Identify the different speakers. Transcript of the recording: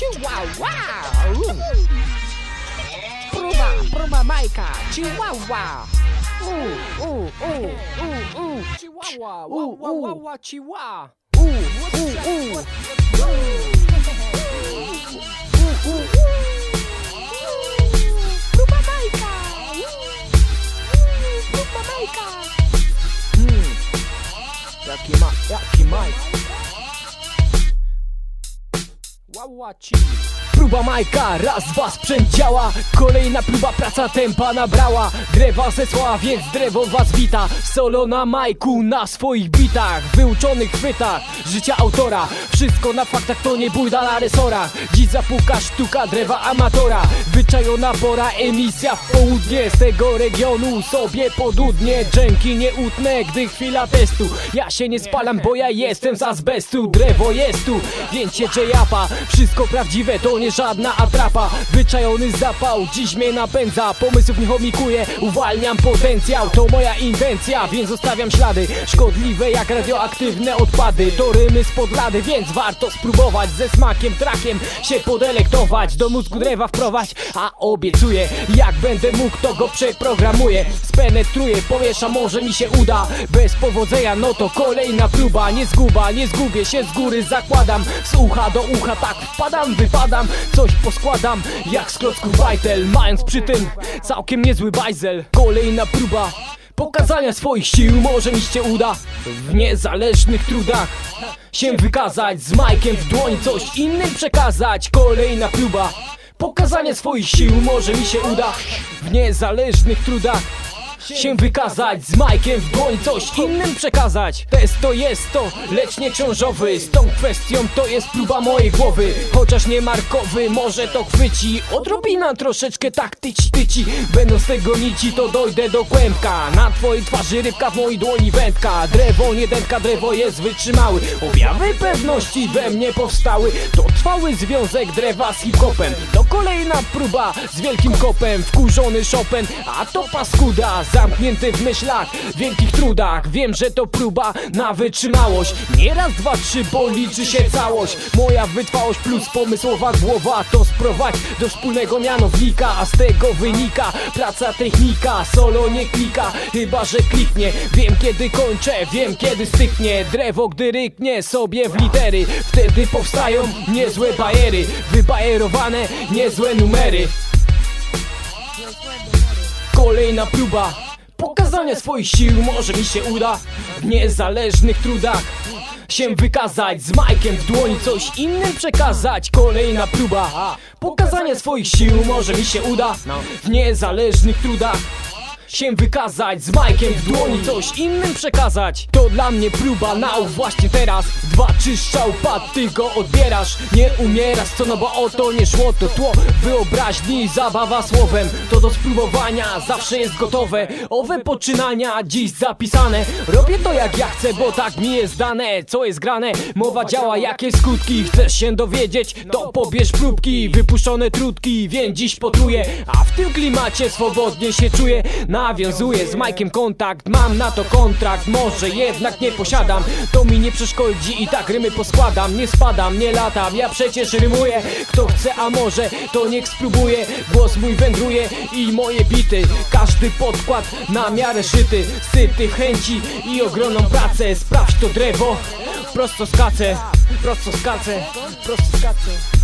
Speaker 1: Chihuahua. Pruma, pruma maica, Chihuahua. Uh, uh, uh, uh, uh. Chihuahua, uh, uh, uh, chihuahua. Uh, uh, uh. Uh, uh, uh. Pruma maica. Pruma maica. Hum. yakima yakima aqui. Próba Majka, raz, dwa, sprzęt działa. Kolejna próba, praca tempa nabrała Drewa zesłała, więc drewo was wita. Solo na Majku, na swoich bitach. Wyuczonych chwytach, życia autora. Wszystko na faktach, to nie bójda na resorach. Dziś zapuka sztuka drewa amatora. Wyczajona pora, emisja w południe. Z tego regionu sobie podudnie Dżęki nie utnę, gdy chwila testu. Ja się nie spalam, bo ja jestem z azbestu. Drewo jest tu, wiecie, że japa Wszystko prawdziwe, to nie żadna atrapa. Wyczajony zapał, dziś mnie napędza. Pomysłów nie chomikuję, uwalniam potencjał. To moja intencja, więc zostawiam ślady. Szkodliwe jak radioaktywne odpady. To rymy spod lady, więc warto spróbować Ze smakiem, trakiem się podelektować. Do mózgu drewa wprowadź, a obiecuję Jak będę mógł, to go przeprogramuję. Spenetruję, powiesz, a może mi się uda. Bez powodzenia, no to kolejna próba. Nie zguba, nie zgubię się z góry Zakładam z ucha do ucha, tak wpadam, wypadam Coś poskładam, jak z klocków bajtel Mając przy tym całkiem niezły bajzel. Kolejna próba Pokazania swoich sił może mi się uda W niezależnych trudach Się wykazać z majkiem w dłoni Coś innym przekazać. Kolejna próba Pokazania swoich sił może mi się uda W niezależnych trudach się wykazać. Z majkiem w dłoń coś innym przekazać. Test to jest to, lecz nie książowy Z tą kwestią to jest próba mojej głowy. Chociaż nie markowy, może to chwyci. Odrobina troszeczkę tak tyci. Tyci Będą z tego nici, to dojdę do kłębka Na twojej twarzy rybka, w mojej dłoni wędka. Drewo, nie dętka, drewo jest wytrzymały. Objawy pewności we mnie powstały. To trwały związek drewa z hip-hopem. To kolejna próba z wielkim kopem. Wkurzony Chopin, a to paskuda Zamknięty w myślach, wielkich trudach. Wiem, że to próba na wytrzymałość. Nie raz, dwa, trzy, bo liczy się całość. Moja wytrwałość plus pomysłowa głowa To sprowadź do wspólnego mianownika A z tego wynika praca technika. Solo nie klika, chyba że kliknie. Wiem kiedy kończę, wiem kiedy styknie. Drewo gdy ryknie sobie w litery Wtedy powstają niezłe bajery. Wybajerowane niezłe numery Kolejna próba. Pokazania swoich sił może mi się uda. W niezależnych trudach się wykazać. Z majkiem w dłoni coś innym przekazać. Kolejna próba. Pokazania swoich sił może mi się uda. W niezależnych trudach się wykazać. Z majkiem w dłoni coś innym przekazać. To dla mnie próba nał właśnie teraz. Dwa trzy pad, ty go odbierasz. Nie umierasz co no bo o to nie szło. To tło wyobraźni, zabawa słowem. To do spróbowania zawsze jest gotowe. Owe poczynania dziś zapisane. Robię to jak ja chcę, bo tak mi jest dane. Co jest grane, mowa działa, jakie skutki Chcesz się dowiedzieć, to pobierz próbki Wypuszczone trutki, więc dziś potruję. A w tym klimacie swobodnie się czuję Nawiązuję z Majkiem kontakt, mam na to kontrakt Może jednak nie posiadam, to mi nie przeszkodzi I tak rymy poskładam, nie spadam, nie latam. Ja przecież rymuję, kto chce, a może To niech spróbuje, głos mój wędruje I moje bity, każdy podkład na miarę szyty. Syty chęci i ogromną pracę. Sprawdź to drewo, prosto skaczę Prosto skaczę, prosto skaczę